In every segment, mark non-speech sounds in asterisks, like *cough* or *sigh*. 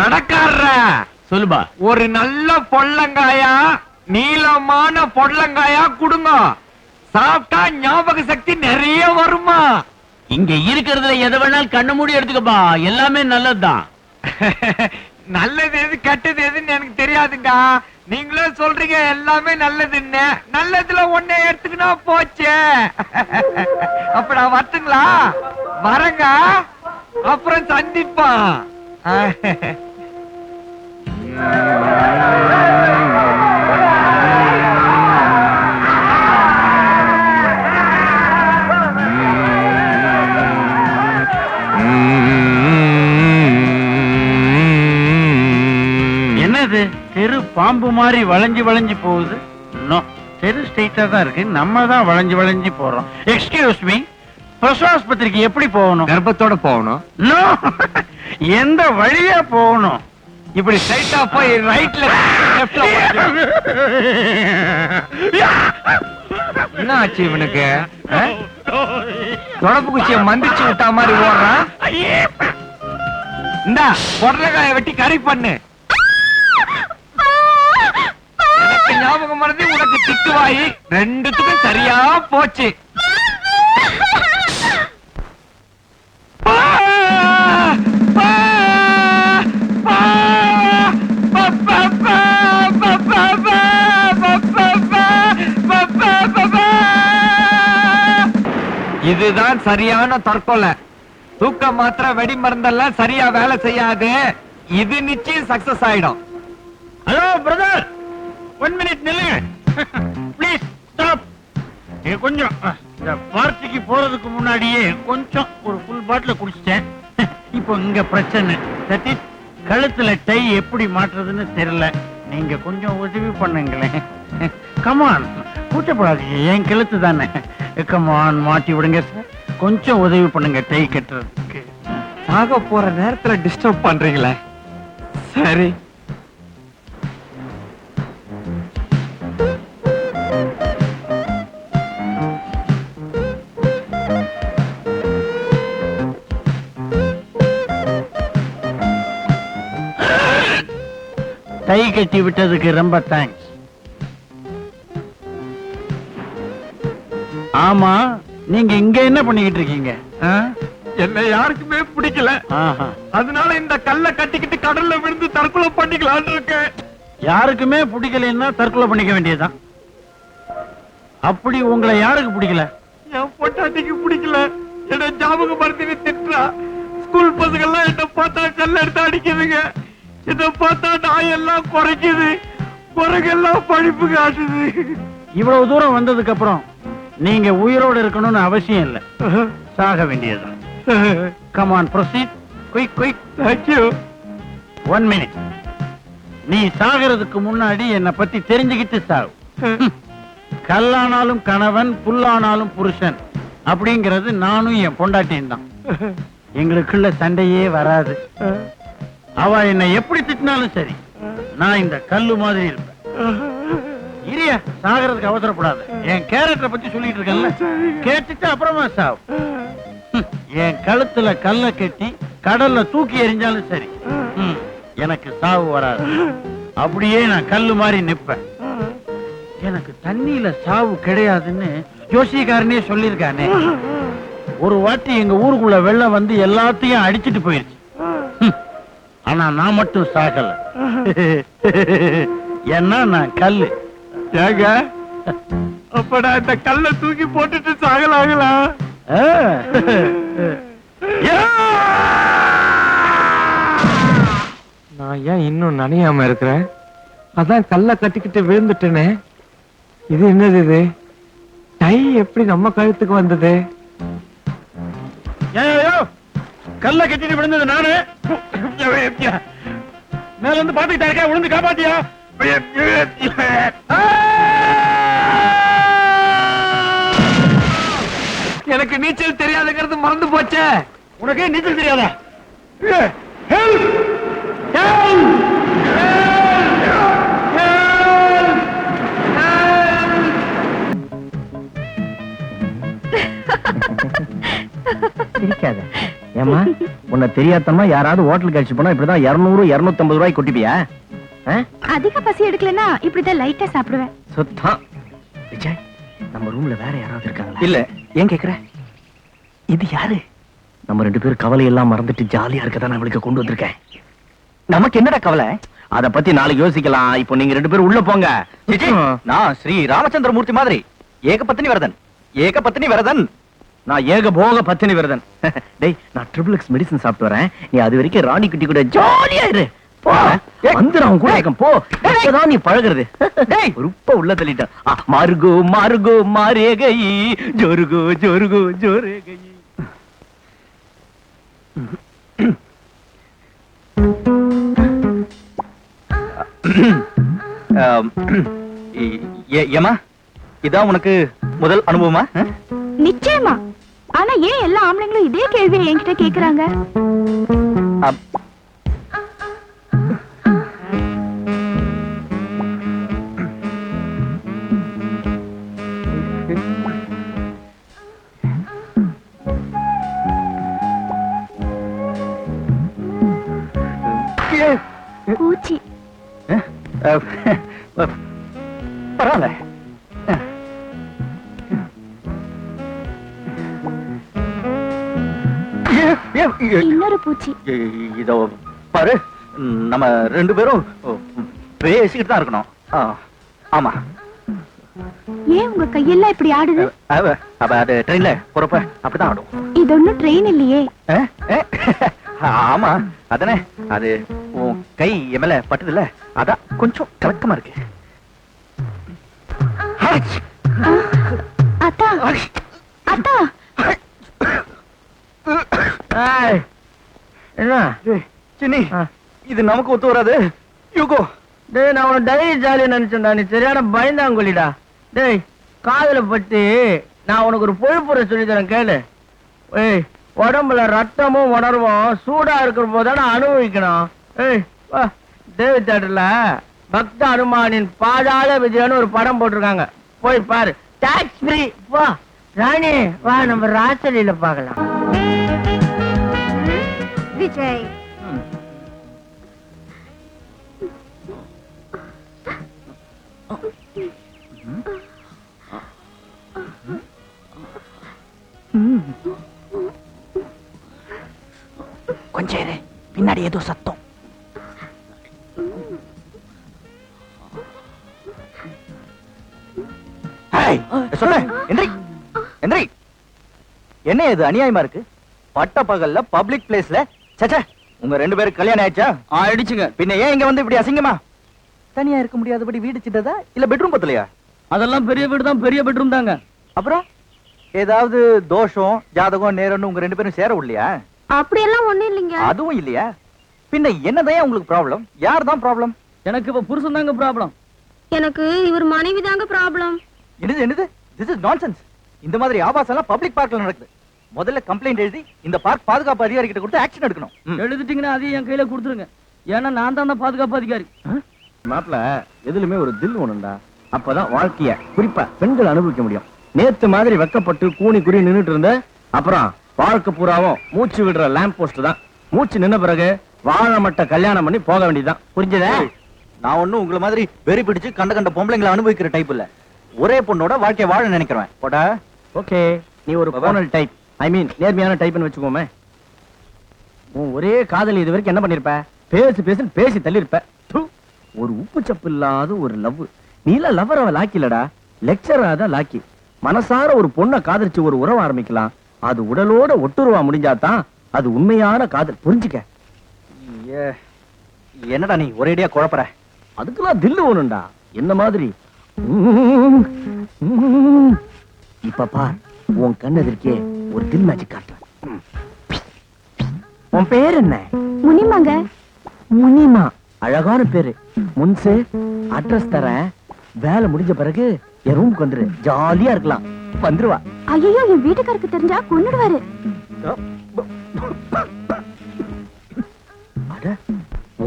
கடைக்காரர. சொல்லுபா ஒரு நல்ல பொள்ளங்காயா நீளமான பொள்ளங்காயா கொடுங்க. சாப்பிட்டா ஞாபக சக்தி நிறைய வருமா? இங்க இருக்கிறதுல எதை வேணாலும் கண்ணு மூடி எடுத்துக்கப்பா. எல்லாமே நல்லதுதான். *laughs* நல்லது எது கெட்டது எதுன்னு எனக்கு தெரியாதுங்க நீங்களே சொல்றீங்க எல்லாமே நல்லதுன்னு. நல்லதுல ஒண்ணே எடுத்துக்கினா போச்சே. *laughs* அப்ப நான் வரட்டுங்களா? வரங்க. அப்புறம் சந்திப்பான் *laughs* என்னது? தெரு பாம்பு மாதிரி வளைஞ்சு வளைஞ்சு போகுது? நோ தெரு ஸ்ட்ரைட்டா தான் இருக்கு. நம்ம தான் வளைஞ்சு வளைஞ்சு போறோம். எக்ஸ்கியூஸ் மீ பிரசவாஸ்பத்திரிக்கு எப்படி போகணும்? கர்ப்பத்தோட போகணும். எந்த வழியா போகணும்? இப்படி ஸ்ட்ரைட்டா போய் ரைட்ல லெஃப்ட்ல என்ன ஆச்சு இவனுக்கு? தொடப்பு குச்சிய மந்திச்சு விட்டா மாதிரி ஓடுறான் இந்தா பொடலக்காய வெட்டி கறி பண்ணு. ஞாபகம் மறந்து உனக்கு திட்டுவாயி. ரெண்டுத்துக்கும் சரியா போச்சு. இதுதான் சரியான தற்கொலை. தூக்க மாத்திர வெடி மருந்தெல்லாம் சரியா வேலை செய்யாது. இது நிச்சயம் சக்சஸ் ஆயிடும். ஹலோ பிரதர் ஒன் மினிட் நில்லுங்க. ப்ளீஸ் ஸ்டாப் கொஞ்சம் இந்த பார்ட்டிக்கு போறதுக்கு முன்னாடியே கொஞ்சம் ஒரு ஃபுல் பாட்டில் குடிச்சிட்டேன். இப்போ இங்க பிரச்சனை. சதீஷ் கழுத்துல டை எப்படி மாட்டுறதுன்னு தெரியல. நீங்க கொஞ்சம் உதவி பண்ணுங்களேன். கமான் கூச்சப்படாதீங்க என் கழுத்து தானே. கமான் மாட்டி விடுங்க சார். கொஞ்சம் உதவி பண்ணுங்க டை கட்டுறதுக்கு. சாக போற நேரத்துல டிஸ்டர்ப் பண்றீங்களே? சரி. டை கட்டி விட்டதுக்கு ரொம்ப தேங்க்ஸ் ஆமா நீங்க இங்க என்ன பண்ணிக்கிட்டு இருக்கீங்க? என்னை யாருக்குமே பிடிக்கல. அதனால இந்த கல்லை கட்டிக்கிட்டு கடல்ல விழுந்து தற்கொலை பண்ணிக்கலாம்னு இருக்கேன். யாருக்குமே பிடிக்கலைன்னா தற்கொலை பண்ணிக்க வேண்டியதுதான். அப்படி உங்களை யாருக்கு பிடிக்கல? என் பொட்டாட்டிக்கு பிடிக்கல. என்ன ஞாபகம் மறந்து திட்டுறா. ஸ்கூல் பசங்க எல்லாம் என்ன பார்த்தா கல்ல எடுத்து அடிக்குதுங்க. என்ன பார்த்தா நாய் எல்லாம் குறைக்குது. குரங்கெல்லாம் படிப்பு காட்டுது. இவ்வளவு தூரம் வந்ததுக்கு அப்புறம் நீங்க உயிரோட இருக்கணும்னு அவசியம் இல்ல. சாக வேண்டியதுதான் come on proceed quick quick thank you one minute நீ சாகிறதுக்கு முன்னாடி என்னை பத்தி தெரிஞ்சுக்கிட்டு சாவு. ஹம். கல்லானாலும் கணவன் புல்லானாலும் புருஷன் அப்படிங்கிறது நானும் என் பொண்டாட்டியும் தான். எங்களுக்குள்ள சண்டையே வராது. அவ என்னை எப்படி திட்டினாலும் சரி நான் இந்த கல்லு மாதிரி இருப்பேன். இரியா சாகிறதுக்கு அவசரப்படாத. என் கேரக்டரை பத்தி சொல்லிட்டு இருக்கேன்ல. கேட்டுட்டு அப்புறமா சாவு. என் கழுத்துல கல்ல கட்டி கடல்ல தூக்கி எறிஞ்சாலும் சரி. எனக்கு சாவு வராது. அப்படியே நான் கல்லு மாதிரி நிப்பேன். எனக்கு தண்ணியில சாவு கிடையாதுன்னு ஜோசியக்காரனே சொல்லியிருக்கானே. ஒரு வாட்டி எங்க ஊருக்குள்ள வெள்ளம் வந்து எல்லாத்தையும் அடிச்சிட்டு போயிருச்சு. ஆனா நான் மட்டும் சாகல. ஏன்னா நான் கல்லு. ஏங்க அப்ப நான் இந்த கல்லை தூக்கி போட்டுட்டு சாகலாங்களா! நான் ஏன் இன்னும் நனையாம இருக்கிறேன்? அதான் கல்ல கட்டிக்கிட்டு விழுந்துட்டேனே. இது என்னது இது? டை எப்படி நம்ம கழுத்துக்கு வந்தது. கல்ல கட்டிட்டு விழுந்தது நானு. மேல இருந்து பாத்துக்கிட்டா இருக்கா? விழுந்து காப்பாத்தியா? *laughs* எனக்கு நீச்சல் தெரியாதுங்கிறது மறந்து போச்சே. உனக்கு நீச்சல் தெரியாதா? *laughs* சிரிக்காத. ஏமா உன்னை தெரியாதமா யாராவது ஹோட்டலுக்கு அடிச்சு போனா இப்படிதான் இருநூறு இருநூத்தி ரூபாய் கொட்டிப்பியா? அதிக பசி எடுக்கலன்னா இப்படிதான் லைட்டா சாப்பிடுவேன். சுத்தம். விஜய் நம்ம ரூம்ல வேற யாராவது இருக்காங்களா? இல்ல ஏன் கேக்குற? இது யாரு? நம்ம ரெண்டு பேரும் கவலை எல்லாம் மறந்துட்டு ஜாலியா இருக்கதான் நான் அவளுக்கு கொண்டு வந்திருக்கேன். நமக்கு என்னடா கவலை? அத பத்தி நாளைக்கு யோசிக்கலாம். இப்போ நீங்க ரெண்டு பேரும் உள்ள போங்க. நான் ஸ்ரீ ராமச்சந்திரமூர்த்தி மாதிரி. ஏக பத்தினி வரதன் ஏக பத்தினி வரதன் நான் ஏக போக பத்தினி விரதன் *laughs* டேய் நான் ட்ரிபிள் எக்ஸ் மெடிசன் சாப்பிட்டு வரேன். நீ அது வரைக்கும் ராணி குட்டி கூட ஜாலியா இரு. போ. ஏய். வந்து நான் உன் கூட இருக்கேன். போ. நீ பழகுறது. டேய் ரொம்ப உள்ள தள்ளிட்டேன் மார்கோ மார்கோ மாரேகை ஜோருகோ ஜோருகோ ஜோரேகை ஆம், இ- ஏ- ஏம்மா? இதான் உனக்கு முதல் அனுபவமா? நிச்சயமா. ஆனா ஏன் எல்லா ஆம்பளைங்களும் இதே கேள்வியை என்கிட்ட கேக்குறாங்க? பரவாயில்ல. இன்னொரு பூச்சி. இதோ பாரு நம்ம ரெண்டு பேரும் பேசிக்கிட்டு தான் இருக்கணும். ஆமா. ஏன் உங்க கையெல்லாம் இப்படி ஆடுது? அவ அவ அது ட்ரெயின்ல போறப்ப அப்படிதான் ஆடும். இது ஒண்ணும் ட்ரெயின் இல்லையே? ஆமா. அதானே அது உன் கை என் மேல பட்டதுல அதான் கொஞ்சம் கலக்கமா இருக்கு. அத்தா. அத்தா. என்ன? சின்னி. இது நமக்கு ஒத்து வராது. யூகோ. டேய் நான் உன டைரி ஜாலியா நினைச்சேன்டா. நீ சரியான பயந்தாங்குழிடா டேய் காதுல பட்டு நான் உனக்கு ஒரு பொழுப்புரை சொல்லி தரேன் கேளு. ஏய் உடம்புல ரத்தமும் உணர்வும் சூடா இருக்கிற போதான அனுபவிக்கணும். ஏய் வா தேவி தேட்டர்ல பக்த அனுமானின் பாதாள விஜயன்னு ஒரு படம் போட்டிருக்காங்க. போய் பாரு. டாக்ஸ் ஃப்ரீ வா ராணி வா நம்ம ராசலியில பார்க்கலாம். விஜய். கொஞ்சம் பின்னாடி ஏதோ சத்தம். என்ன இது? அநியாயமா இருக்கு? பட்ட பகல்ல பப்ளிக் பிளேஸ்ல சச்சா உங்க ரெண்டு பேருக்கு கல்யாணம் ஆயிடுச்சா? ஆயிடுச்சுங்க. பின்ன ஏன் இங்க வந்து இப்படி அசிங்கமா? தனியா இருக்க முடியாதபடி வீடு சிட்டதா இல்ல பெட்ரூம் பத்தலையா? அதெல்லாம் பெரிய வீடு தான் பெரிய பெட்ரூம் தாங்க. அப்புறம்? ஏதாவது தோஷம் ஜாதகம் நேரம்னு உங்க ரெண்டு பேரும் சேர விடலையா? அப்படியெல்லாம் ஒண்ணும் இல்லைங்க. அதுவும் இல்லையா? பின்ன என்னதான் உங்களுக்கு ப்ராப்ளம் யார் தான் ப்ராப்ளம் எனக்கு இப்ப புருஷன் தாங்க ப்ராப்ளம் எனக்கு இவர் மனைவி தாங்க ப்ராப்ளம் என்னது என்னது? திஸ் இஸ் நான்சென்ஸ் இந்த மாதிரி ஆபாசம் எல்லாம் பப்ளிக் பார்க்ல நடக்குது. முதல்ல கம்ப்ளைண்ட் எழுதி இந்த பார்க் பாதுகாப்பு அதிகாரி கிட்ட கொடுத்து ஆக்ஷன் எடுக்கணும். எழுதிட்டீங்கன்னா அதையும் என் கையில கொடுத்துருங்க. ஏன்னா நான் தான் தான் பாதுகாப்பு அதிகாரி. மாப்பிள எதுலுமே ஒரு தில் ஒண்ணுண்டா அப்பதான் வாழ்க்கைய குறிப்பா பெண்கள் அனுபவிக்க முடியும். நேத்து மாதிரி வெக்கப்பட்டு கூனி குறி நின்னுட்டு இருந்த அப்புறம் வாழ்க்கை பூராவும் மூச்சு விடுற லேம்ப் போஸ்ட் தான். மூச்சு நின்ன பிறகு வாழை மட்ட கல்யாணம் பண்ணி போக வேண்டியதுதான். புரிஞ்சதா? நான் ஒண்ணும் உங்களை மாதிரி வெறி பிடிச்சு கண்ட கண்ட பொம்பளைங்களை அனுபவிக்கிற டைப் இல்ல. ஒரே பொண்ணோட வாழ்க்கைய வாழ நினைக்கிறேன் போடா. ஓகே நீ ஒரு போனல் டைப் ஐ மீன் நேர்மையான டைப்னு வச்சுக்கோமே. உன் ஒரே காதல் இது வரைக்கும் என்ன பண்ணிருப்ப? பேசு பேசுன்னு பேசி தள்ளிருப்ப. ஒரு உப்பு சப்பு இல்லாத ஒரு லவ். நீல லவ்வர் அவ லாக்கிலடா லெக்சரா தான் லாக்கி. மனசார ஒரு பொண்ணை காதலிச்சு ஒரு உறவு ஆரம்பிக்கலாம். அது உடலோட ஒட்டுருவா முடிஞ்சாதான் அது உண்மையான காதல். புரிஞ்சுக்க. ஏ, என்னடா நீ ஒரேடியா குழப்பற? அதுக்கெல்லாம் தில்லு ஒண்ணுண்டா. என்ன மாதிரி. இப்ப பார் உன் கண் எதிர்க்கே ஒரு தில் மேஜிக் காட்டுறேன். உம். உன் பேர் என்ன? முனிமாங்க. முனிமா. அழகான பேரு. முன்சு அட்ரஸ் தரேன். வேலை முடிஞ்ச பிறகு என் ரூமுக்கு வந்துரு. ஜாலியா இருக்கலாம். வந்துருவா. ஐயோ என் வீட்டுக்காருக்கு தெரிஞ்சா கொன்னுடுவாரு. அட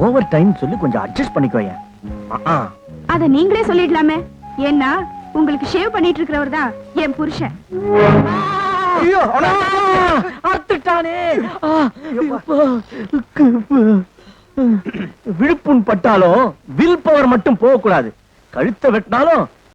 ஓவர் டைம் சொல்லி கொஞ்சம் அட்ஜஸ்ட் பண்ணிக்கோயேன் அத நீங்களே சொல்லிடலாமே. ஏன்னா உங்களுக்கு ஷேவ் பண்ணிட்டு இருக்கிறவர் தான் என் புருஷன். ஐயோ, அத்துட்டானே. விழுப்புண் பட்டாலும் வில் பவர் மட்டும் போக கூடாது கழுத்தை வெட்டினாலும்